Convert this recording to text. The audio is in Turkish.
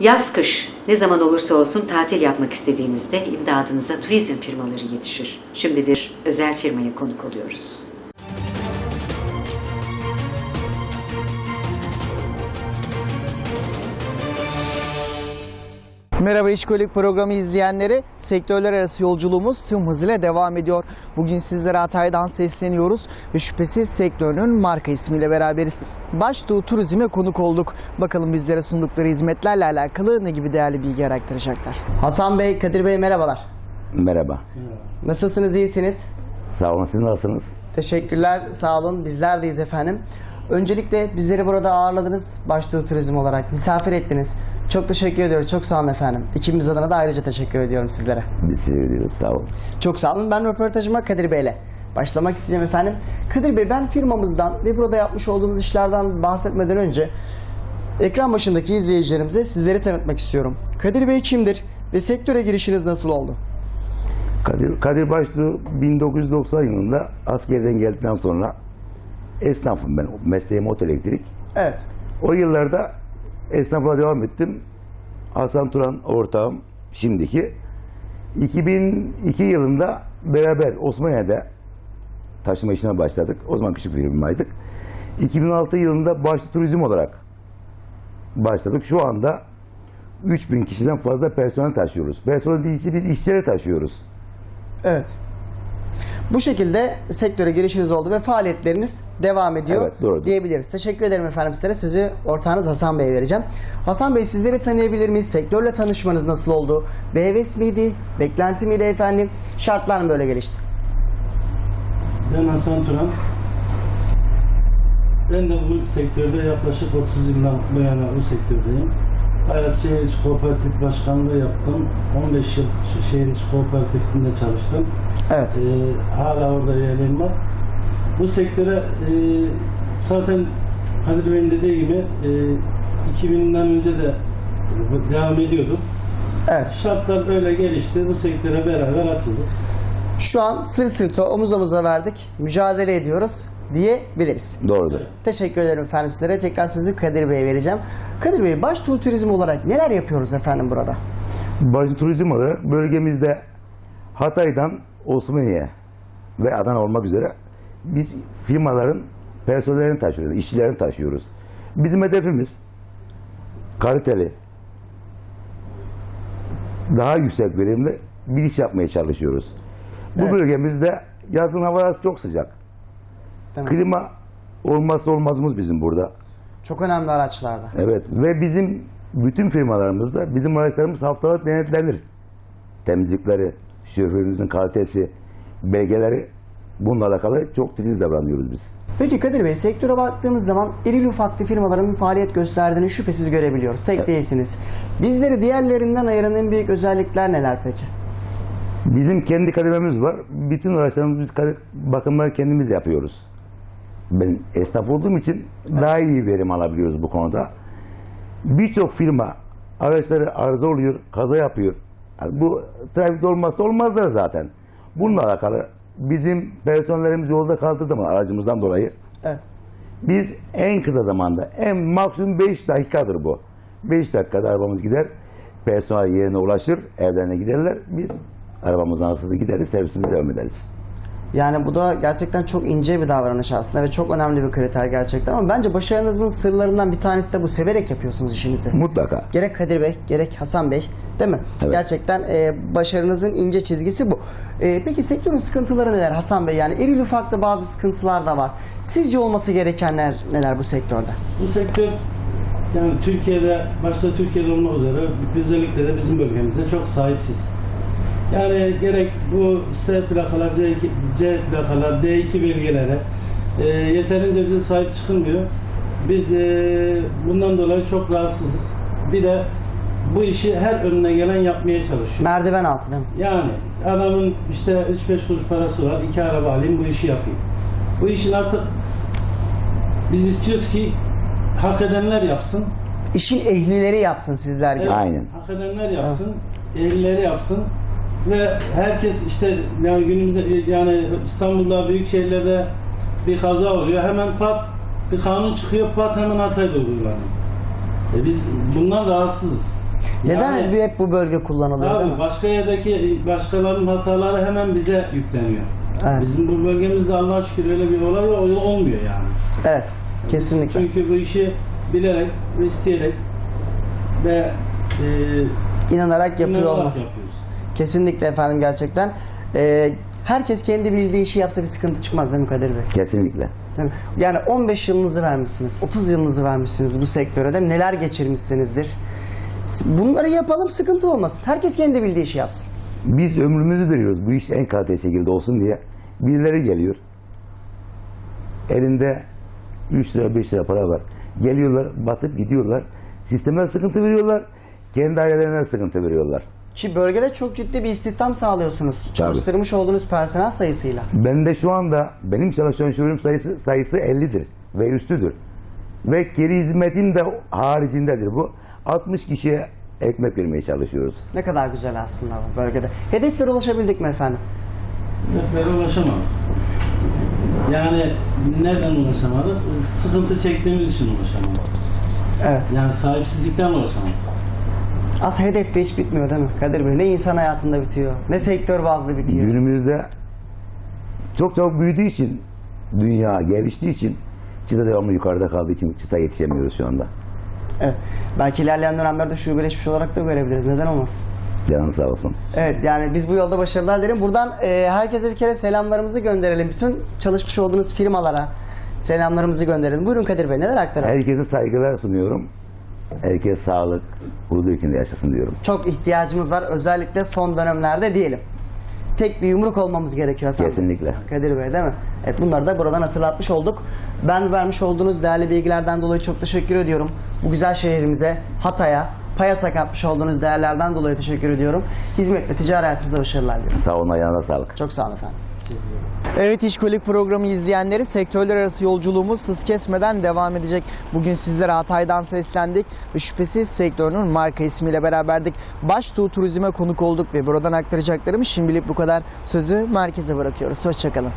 Yaz kış ne zaman olursa olsun tatil yapmak istediğinizde imdadınıza turizm firmaları yetişir. Şimdi bir özel firmaya konuk oluyoruz. Merhaba İşkolik programı izleyenleri. Sektörler arası yolculuğumuz tüm hızıyla devam ediyor. Bugün sizlere Hatay'dan sesleniyoruz ve şüphesiz sektörünün marka ismiyle beraberiz. Başdoğu Turizm'e konuk olduk. Bakalım bizlere sundukları hizmetlerle alakalı ne gibi değerli bilgiler aktaracaklar. Hasan Bey, Kadir Bey merhabalar. Merhaba. Nasılsınız, iyisiniz? Sağ olun. Siz nasılsınız? Teşekkürler, sağ olun. Bizler deyiz efendim. Öncelikle bizleri burada ağırladınız. Başdoğu Turizm olarak misafir ettiniz. Çok teşekkür ediyoruz. Çok sağ olun efendim. İkimiz adına da ayrıca teşekkür ediyorum sizlere. Biz size ediyoruz. Sağ olun. Çok sağ olun. Ben röportajıma Kadir Bey'le başlamak isteyeceğim efendim. Kadir Bey ben firmamızdan ve burada yapmış olduğumuz işlerden bahsetmeden önce ekran başındaki izleyicilerimize sizleri tanıtmak istiyorum. Kadir Bey kimdir ve sektöre girişiniz nasıl oldu? Kadir, Kadir Başlı 1990 yılında askerden geldikten sonra esnafım ben. Mesleğim otel elektrik. Evet. O yıllarda esnafla devam ettim. Hasan Turan ortağım şimdiki. 2002 yılında beraber Osmaniye'de taşıma işine başladık. O zaman küçük bir firmaydık. 2006 yılında başlı turizm olarak başladık. Şu anda 3000 kişiden fazla personel taşıyoruz. Personel değil, biz işçileri taşıyoruz. Evet. Bu şekilde sektöre girişiniz oldu ve faaliyetleriniz devam ediyor Evet, doğrudur. diyebiliriz. Teşekkür ederim efendim sizlere. Sözü ortağınız Hasan Bey'e vereceğim. Hasan Bey sizleri tanıyabilir miyiz? Sektörle tanışmanız nasıl oldu? Bir heves miydi? Beklenti miydi efendim? Şartlar mı böyle gelişti? Ben Hasan Turan. Ben de bu sektörde yaklaşık 30 yıldan bu yana bu sektördeyim. Şehir İçi Kooperatif Başkanlığı yaptım. 15 yıl Şehir İçi Kooperatifinde çalıştım. Evet. Ee, hala orada yerim var. Bu sektöre e, zaten Kadir Bey'in dediği gibi e, 2000'den önce de devam ediyorduk. Evet. Şartlar böyle gelişti. Bu sektöre beraber atıldık. Şu an sır sırta omuz omuza verdik. Mücadele ediyoruz diyebiliriz. Doğrudur. Teşekkür ederim efendim sizlere. Tekrar sözü Kadir Bey'e vereceğim. Kadir Bey, baş tur turizm olarak neler yapıyoruz efendim burada? Başlı turizm olarak bölgemizde Hatay'dan Osmaniye ve Adana olmak üzere biz firmaların personellerini taşıyoruz, işçilerini taşıyoruz. Bizim hedefimiz kaliteli, daha yüksek verimli bir iş yapmaya çalışıyoruz. Bu Evet. bölgemizde yazın havalar çok sıcak. Tamam. Klima olmazsa olmazımız bizim burada. Çok önemli araçlarda. Evet ve bizim bütün firmalarımızda bizim araçlarımız haftalık denetlenir. Temizlikleri, şoförümüzün kalitesi, belgeleri bununla alakalı çok titiz davranıyoruz biz. Peki Kadir Bey, sektöre baktığımız zaman irili ufaklı firmaların faaliyet gösterdiğini şüphesiz görebiliyoruz. Tek değilsiniz. Bizleri diğerlerinden ayıran en büyük özellikler neler peki? Bizim kendi kadememiz var. Bütün araçlarımızı biz bakımları kendimiz yapıyoruz. Ben esnaf olduğum için daha iyi verim alabiliyoruz bu konuda. Birçok firma araçları arıza oluyor, kaza yapıyor. Yani bu trafikte olmazsa olmazlar zaten. Bununla alakalı bizim personellerimiz yolda kaldığı zaman aracımızdan dolayı Evet. biz en kısa zamanda, en maksimum 5 dakikadır bu. 5 dakikada arabamız gider, personel yerine ulaşır, evlerine giderler. Biz arabamızdan hırsızı gideriz, servisimize devam ederiz. Yani bu da gerçekten çok ince bir davranış aslında ve çok önemli bir kriter gerçekten. Ama bence başarınızın sırlarından bir tanesi de bu. Severek yapıyorsunuz işinizi. Mutlaka. Gerek Kadir Bey, gerek Hasan Bey değil mi? Evet. Gerçekten e, başarınızın ince çizgisi bu. E, peki sektörün sıkıntıları neler Hasan Bey? Yani eril ufakta bazı sıkıntılar da var. Sizce olması gerekenler neler bu sektörde? Bu sektör yani Türkiye'de başta Türkiye'de olmak üzere özellikle de bizim bölgemizde çok sahipsiz. Yani gerek bu S plakalar, C, C plakalar, D2 belgelere e, yeterince bize sahip çıkılmıyor. Biz e, bundan dolayı çok rahatsızız. Bir de bu işi her önüne gelen yapmaya çalışıyor. Merdiven altı değil mi? Yani adamın işte 3-5 kuruş parası var, iki araba alayım bu işi yapayım. Bu işin artık biz istiyoruz ki hak edenler yapsın. İşin ehlileri yapsın sizler gibi. Evet, Aynen. Hak edenler yapsın, ehlileri yapsın ve herkes işte yani günümüzde yani İstanbul'da büyük şehirlerde bir kaza oluyor hemen pat bir kanun çıkıyor pat hemen Hatay'da uygulanıyor. E biz bundan rahatsızız. Neden Yani- hep bu bölge kullanılıyor değil Abi mi? başka yerdeki başkalarının hataları hemen bize yükleniyor. Evet. Bizim bu bölgemizde Allah'a şükür öyle bir olay ol- olmuyor yani. Evet. Kesinlikle. Çünkü bu işi bilerek ve isteyerek ve e, İnanarak yapıyor inanarak olmak. yapıyoruz. Kesinlikle efendim gerçekten. Ee, herkes kendi bildiği işi yapsa bir sıkıntı çıkmaz değil mi Kadir Bey? Kesinlikle. Değil mi? Yani 15 yılınızı vermişsiniz, 30 yılınızı vermişsiniz bu sektöre mi? Neler geçirmişsinizdir. Bunları yapalım sıkıntı olmasın. Herkes kendi bildiği işi yapsın. Biz ömrümüzü veriyoruz bu iş en kaliteli şekilde olsun diye. Birileri geliyor. Elinde 3 lira 5 lira para var. Geliyorlar batıp gidiyorlar. Sisteme sıkıntı veriyorlar. Kendi ailelerine sıkıntı veriyorlar. Ki bölgede çok ciddi bir istihdam sağlıyorsunuz. Çalıştırmış olduğunuz personel sayısıyla. Bende şu anda benim çalışan şoförüm sayısı, sayısı 50'dir ve üstüdür. Ve geri hizmetin de haricindedir bu. 60 kişiye ekmek vermeye çalışıyoruz. Ne kadar güzel aslında bu bölgede. Hedeflere ulaşabildik mi efendim? Hedeflere ulaşamadık. Yani neden ulaşamadık? Sıkıntı çektiğimiz için ulaşamadık. Evet. Yani sahipsizlikten ulaşamadık. Aslında hedef de hiç bitmiyor değil mi Kadir Bey? Ne insan hayatında bitiyor, ne sektör bazlı bitiyor. Günümüzde çok çabuk büyüdüğü için, dünya geliştiği için çıta devamlı yukarıda kaldığı için çıta yetişemiyoruz şu anda. Evet. Belki ilerleyen dönemlerde şubeleşmiş olarak da görebiliriz. Neden olmasın? Canın sağ olsun. Evet yani biz bu yolda başarılar dilerim. Buradan e, herkese bir kere selamlarımızı gönderelim. Bütün çalışmış olduğunuz firmalara selamlarımızı gönderelim. Buyurun Kadir Bey neler aktaralım? Herkese saygılar sunuyorum. Herkes sağlık, huzur içinde yaşasın diyorum. Çok ihtiyacımız var özellikle son dönemlerde diyelim. Tek bir yumruk olmamız gerekiyor Hasan Bey. Kesinlikle. Kadir Bey değil mi? Evet bunları da buradan hatırlatmış olduk. Ben vermiş olduğunuz değerli bilgilerden dolayı çok teşekkür ediyorum. Bu güzel şehrimize, Hatay'a, Payas'a katmış olduğunuz değerlerden dolayı teşekkür ediyorum. Hizmet ve hayatınızda başarılar diliyorum. Sağ olun, ayağına sağlık. Çok sağ olun efendim. Evet İşkolik programı izleyenleri sektörler arası yolculuğumuz hız kesmeden devam edecek. Bugün sizlere Hatay'dan seslendik ve şüphesiz sektörünün marka ismiyle beraberdik. Baştuğ Turizm'e konuk olduk ve buradan aktaracaklarım şimdilik bu kadar. Sözü merkeze bırakıyoruz. Hoşçakalın.